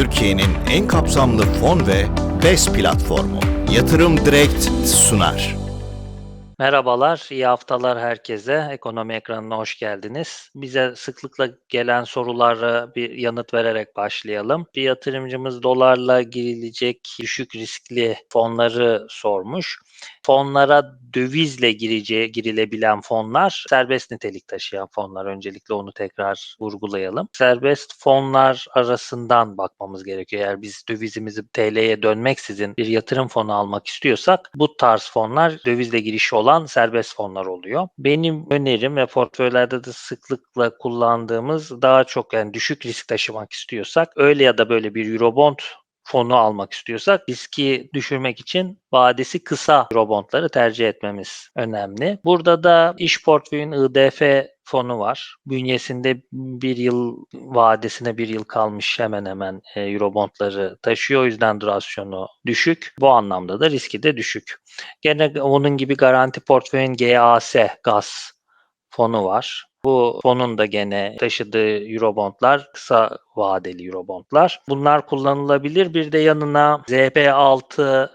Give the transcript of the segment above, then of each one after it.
Türkiye'nin en kapsamlı fon ve BES platformu Yatırım Direkt sunar. Merhabalar, iyi haftalar herkese. Ekonomi ekranına hoş geldiniz. Bize sıklıkla gelen sorulara bir yanıt vererek başlayalım. Bir yatırımcımız dolarla girilecek düşük riskli fonları sormuş. Fonlara dövizle gireceği, girilebilen fonlar serbest nitelik taşıyan fonlar. Öncelikle onu tekrar vurgulayalım. Serbest fonlar arasından bakmamız gerekiyor. Eğer biz dövizimizi TL'ye dönmeksizin bir yatırım fonu almak istiyorsak bu tarz fonlar dövizle girişi olan serbest fonlar oluyor. Benim önerim ve portföylerde de sıklıkla kullandığımız daha çok yani düşük risk taşımak istiyorsak öyle ya da böyle bir Eurobond fonu almak istiyorsak riski düşürmek için vadesi kısa Eurobondları tercih etmemiz önemli. Burada da iş portföyün IDF fonu var. Bünyesinde bir yıl vadesine bir yıl kalmış hemen hemen e, Eurobondları taşıyor. O yüzden durasyonu düşük. Bu anlamda da riski de düşük. Gene onun gibi garanti portföyün GAS, GAS fonu var. Bu fonun da gene taşıdığı Eurobondlar kısa vadeli Eurobondlar. Bunlar kullanılabilir. Bir de yanına ZP6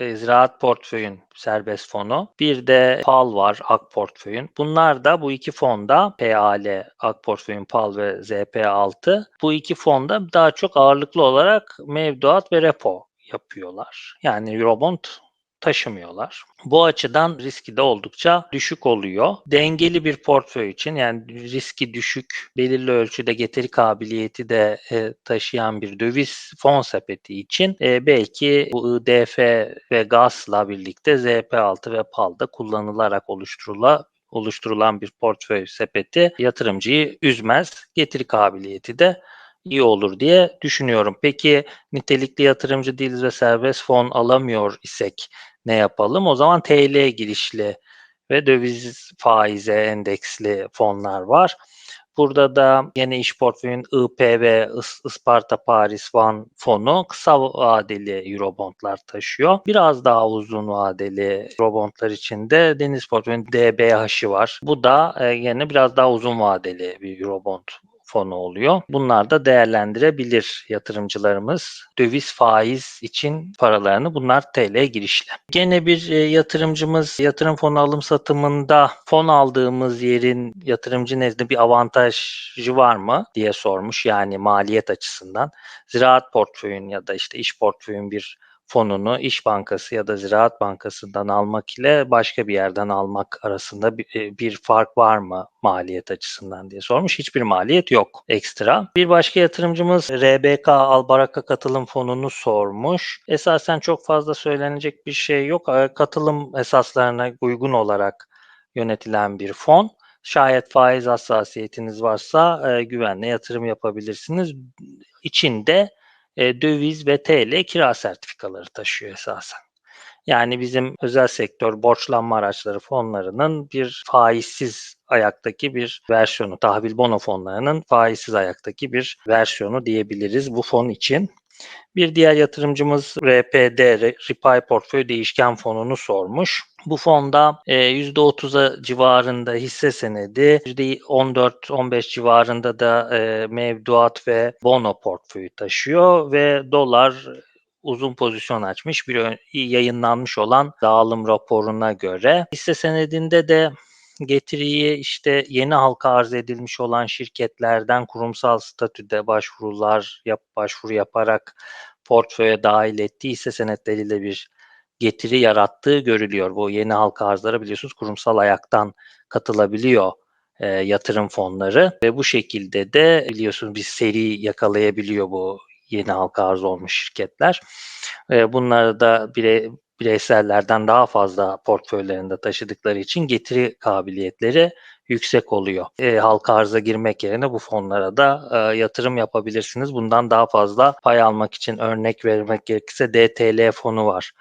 e, Ziraat Portföyün serbest fonu. Bir de PAL var AK Portföyün. Bunlar da bu iki fonda PAL, AK Portföyün PAL ve ZP6 bu iki fonda daha çok ağırlıklı olarak mevduat ve repo yapıyorlar. Yani Eurobond taşımıyorlar. Bu açıdan riski de oldukça düşük oluyor. Dengeli bir portföy için yani riski düşük, belirli ölçüde getiri kabiliyeti de e, taşıyan bir döviz fon sepeti için e, belki bu IDF ve GAS'la birlikte ZP6 ve PAL'da kullanılarak oluşturula oluşturulan bir portföy sepeti yatırımcıyı üzmez. Getiri kabiliyeti de iyi olur diye düşünüyorum. Peki nitelikli yatırımcı değiliz ve serbest fon alamıyor isek ne yapalım? O zaman TL girişli ve döviz faize endeksli fonlar var. Burada da yine iş portföyün IPV, Isparta Paris Van fonu kısa vadeli Eurobondlar taşıyor. Biraz daha uzun vadeli Eurobondlar için de Deniz portföyün DBH'i var. Bu da e, yine biraz daha uzun vadeli bir Eurobond fonu oluyor. Bunlar da değerlendirebilir yatırımcılarımız. Döviz faiz için paralarını bunlar TL girişle. Gene bir e, yatırımcımız yatırım fonu alım satımında fon aldığımız yerin yatırımcı nezdinde bir avantajı var mı diye sormuş. Yani maliyet açısından. Ziraat portföyün ya da işte iş portföyün bir fonunu İş Bankası ya da Ziraat Bankası'ndan almak ile başka bir yerden almak arasında bir, e, bir fark var mı maliyet açısından diye sormuş. Hiçbir maliyet yok ekstra. Bir başka yatırımcımız RBK Albaraka Katılım Fonu'nu sormuş. Esasen çok fazla söylenecek bir şey yok. E, katılım esaslarına uygun olarak yönetilen bir fon. Şayet faiz hassasiyetiniz varsa e, güvenle yatırım yapabilirsiniz. İçinde e, döviz ve TL kira sertifikaları taşıyor esasen. Yani bizim özel sektör borçlanma araçları fonlarının bir faizsiz ayaktaki bir versiyonu, tahvil bono fonlarının faizsiz ayaktaki bir versiyonu diyebiliriz bu fon için. Bir diğer yatırımcımız RPD, Repay Portföy Değişken Fonu'nu sormuş. Bu fonda %30'a e, civarında hisse senedi, %14-15 civarında da e, mevduat ve bono portföyü taşıyor ve dolar uzun pozisyon açmış bir yayınlanmış olan dağılım raporuna göre. Hisse senedinde de getiriyi işte yeni halka arz edilmiş olan şirketlerden kurumsal statüde başvurular yap başvuru yaparak portföye dahil ettiği hisse senetleriyle bir getiri yarattığı görülüyor. Bu yeni halka arzlara biliyorsunuz kurumsal ayaktan katılabiliyor e, yatırım fonları ve bu şekilde de biliyorsunuz bir seri yakalayabiliyor bu yeni halka arz olmuş şirketler. E, bunları da bire, bireysellerden daha fazla portföylerinde taşıdıkları için getiri kabiliyetleri yüksek oluyor. E, halka arza girmek yerine bu fonlara da e, yatırım yapabilirsiniz. Bundan daha fazla pay almak için örnek vermek gerekirse DTL fonu var.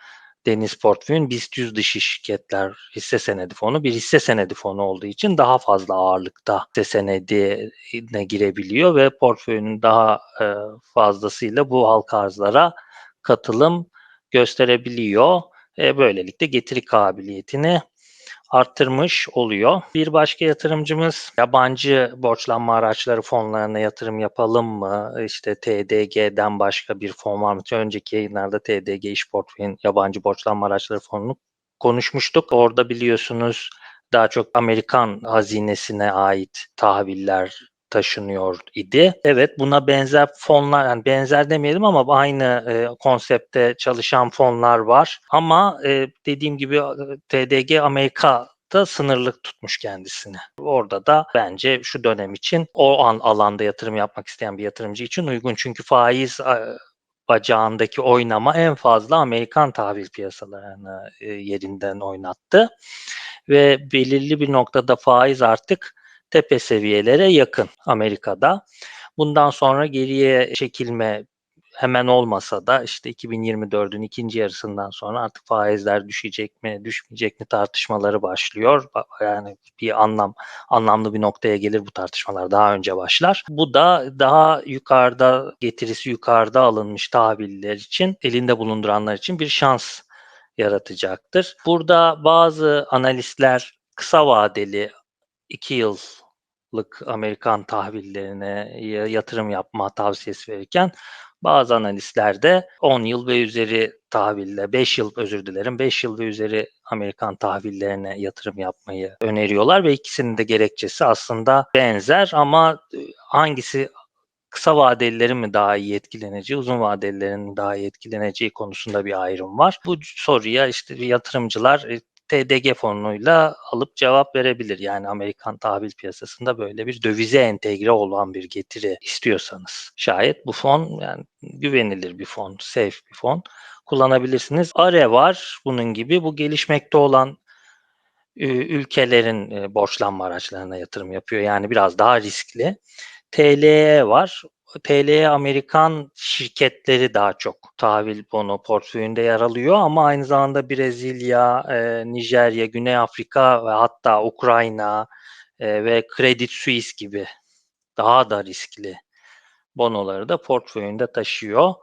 Deniz Portföy'ün BIST 100 dışı şirketler hisse senedi fonu bir hisse senedi fonu olduğu için daha fazla ağırlıkta hisse senedine girebiliyor ve portföyünün daha e, fazlasıyla bu halka arzlara katılım gösterebiliyor. E, böylelikle getiri kabiliyetini arttırmış oluyor. Bir başka yatırımcımız yabancı borçlanma araçları fonlarına yatırım yapalım mı? İşte TDG'den başka bir fon var mı? Önceki yayınlarda TDG iş portföyün yabancı borçlanma araçları fonunu konuşmuştuk. Orada biliyorsunuz daha çok Amerikan hazinesine ait tahviller taşınıyor idi. Evet buna benzer fonlar yani benzer demeyelim ama aynı e, konsepte çalışan fonlar var. Ama e, dediğim gibi e, TDG Amerika'da sınırlık tutmuş kendisini. Orada da bence şu dönem için o an alanda yatırım yapmak isteyen bir yatırımcı için uygun. Çünkü faiz bacağındaki oynama en fazla Amerikan tahvil piyasalarını e, yerinden oynattı ve belirli bir noktada faiz artık tepe seviyelere yakın Amerika'da. Bundan sonra geriye çekilme hemen olmasa da işte 2024'ün ikinci yarısından sonra artık faizler düşecek mi, düşmeyecek mi tartışmaları başlıyor. Yani bir anlam anlamlı bir noktaya gelir bu tartışmalar daha önce başlar. Bu da daha yukarıda getirisi yukarıda alınmış tahviller için elinde bulunduranlar için bir şans yaratacaktır. Burada bazı analistler kısa vadeli 2 yıllık Amerikan tahvillerine yatırım yapma tavsiyesi verirken bazı analistler de 10 yıl ve üzeri tahville, 5 yıl özür dilerim, 5 yıl ve üzeri Amerikan tahvillerine yatırım yapmayı öneriyorlar ve ikisinin de gerekçesi aslında benzer ama hangisi kısa vadelilerin mi daha iyi etkileneceği, uzun vadelilerin daha iyi etkileneceği konusunda bir ayrım var. Bu soruya işte yatırımcılar TDG fonuyla alıp cevap verebilir. Yani Amerikan tahvil piyasasında böyle bir dövize entegre olan bir getiri istiyorsanız. Şayet bu fon yani güvenilir bir fon, safe bir fon kullanabilirsiniz. ARE var bunun gibi. Bu gelişmekte olan ülkelerin borçlanma araçlarına yatırım yapıyor. Yani biraz daha riskli. TLE var. TL'ye Amerikan şirketleri daha çok tahvil bono portföyünde yer alıyor ama aynı zamanda Brezilya, e, Nijerya, Güney Afrika ve hatta Ukrayna e, ve Credit Suisse gibi daha da riskli bonoları da portföyünde taşıyor.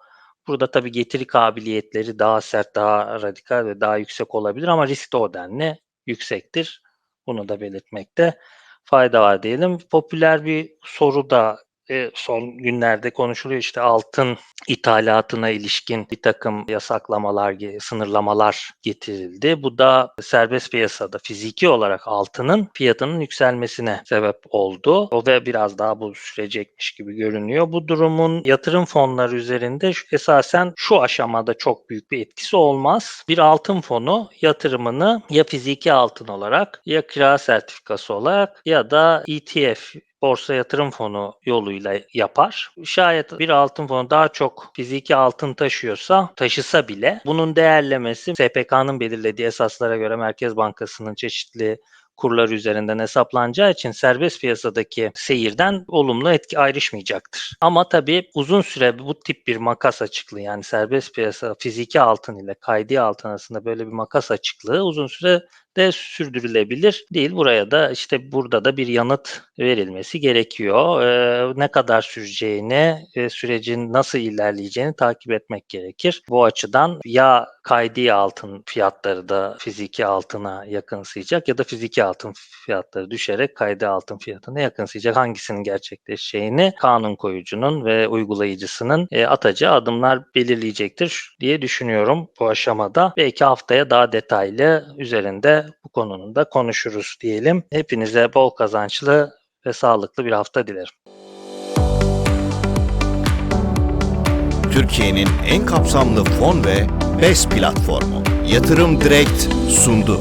Burada tabii getiri kabiliyetleri daha sert, daha radikal ve daha yüksek olabilir ama risk de o denli yüksektir. Bunu da belirtmekte fayda var diyelim. Popüler bir soru da e, son günlerde konuşuluyor işte altın ithalatına ilişkin bir takım yasaklamalar, sınırlamalar getirildi. Bu da serbest piyasada fiziki olarak altının fiyatının yükselmesine sebep oldu. O ve biraz daha bu sürecekmiş gibi görünüyor. Bu durumun yatırım fonları üzerinde esasen şu aşamada çok büyük bir etkisi olmaz. Bir altın fonu yatırımını ya fiziki altın olarak ya kira sertifikası olarak ya da ETF borsa yatırım fonu yoluyla yapar. Şayet bir altın fonu daha çok fiziki altın taşıyorsa, taşısa bile bunun değerlemesi SPK'nın belirlediği esaslara göre Merkez Bankası'nın çeşitli kurlar üzerinden hesaplanacağı için serbest piyasadaki seyirden olumlu etki ayrışmayacaktır. Ama tabii uzun süre bu tip bir makas açıklığı yani serbest piyasa fiziki altın ile kaydi altın arasında böyle bir makas açıklığı uzun süre de sürdürülebilir değil. Buraya da işte burada da bir yanıt verilmesi gerekiyor. Ee, ne kadar süreceğini, e, sürecin nasıl ilerleyeceğini takip etmek gerekir. Bu açıdan ya kaydi altın fiyatları da fiziki altına yakınsayacak ya da fiziki altın fiyatları düşerek kaydi altın fiyatına yakınsayacak. Hangisinin gerçekleşeceğini kanun koyucunun ve uygulayıcısının e, atacağı adımlar belirleyecektir diye düşünüyorum bu aşamada. Belki haftaya daha detaylı üzerinde bu konunun da konuşuruz diyelim. Hepinize bol kazançlı ve sağlıklı bir hafta dilerim. Türkiye'nin en kapsamlı fon ve BES platformu Yatırım Direkt sundu.